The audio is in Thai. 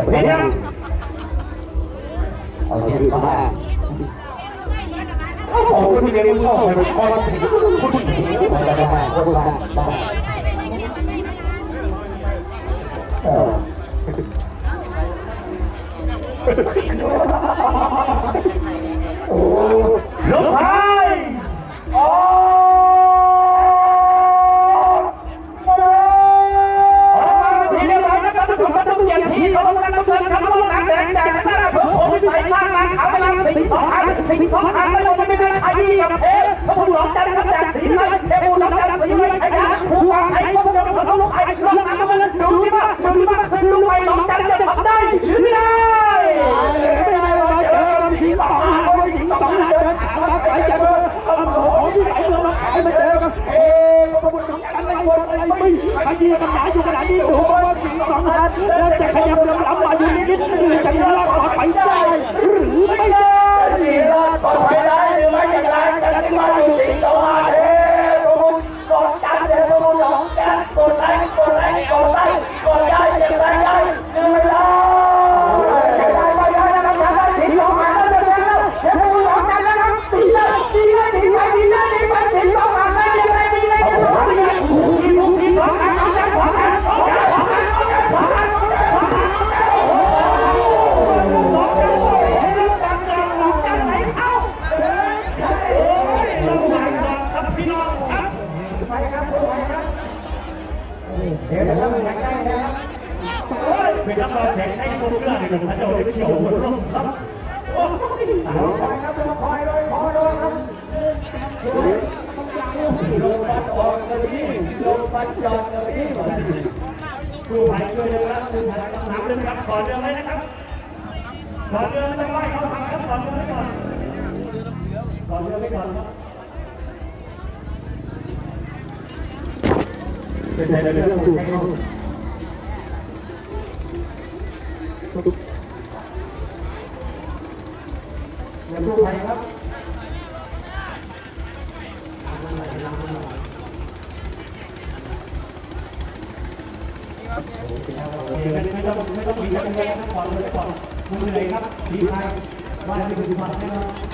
ครับเอาเจ็บมากโอ้โหคุณเรียนรู้ชอบเลยพอเราถึงคุณไม่ได้ไม่ได้ไม่ได้โอ้ สิงสองอันไม่ลงไม่ได้ขยี้กับเทปพระคุณหลอกจันทร์กับแดงสีไม่เทปูหลอกจันทร์สีไม่ใช่ยาผู้วางไทยก็จะมาลงไปลงน้ำมันดูที่ว่าดูที่ว่าขึ้นลงไปหลอกจันทร์จะทำได้หรือไม่ได้ไม่ได้เราเจอสิงสองหางโอ้ยสิงสองหางเดินขามาไกลจังเลยเอาโอ้โหที่ไหนเรามาขายมาเจอกันเอ๊ะพระคุณน้องกันอะไรวนอะไรไม่ขยี้กันหนาอยู่ขนาดนี้ดูว่า เดี๋ยวนะครับมันใกล้แล้วเป็นนักบอลแข่งใช้โซเกอร์ในหนุ่มพระเจ้าเด็กเชี่ยวหัวร่มครับโอ้ยรอคอยครับรอคอยรอคอยรอครับลงบัตรออกกันที่ลงบัตรจอดกันที่ผู้ภัยช่วยเลยครับผู้ภัยต้องน้ำลึกครับก่อนเรือไว้นะครับก่อนเรือไม่ต้องไล่เขาทำครับก่อนเรือไว้ก่อนก่อนเรือไว้ก่อนครับ เป็นในเรื่องถูกต้องอย่าพูดไปครับโอเคไม่ต้องไม่ต้องมีกันเลยนะครับก่อนเลยก่อนมันเหนื่อยครับทีมไทยว่าจะเป็นความแน่นอน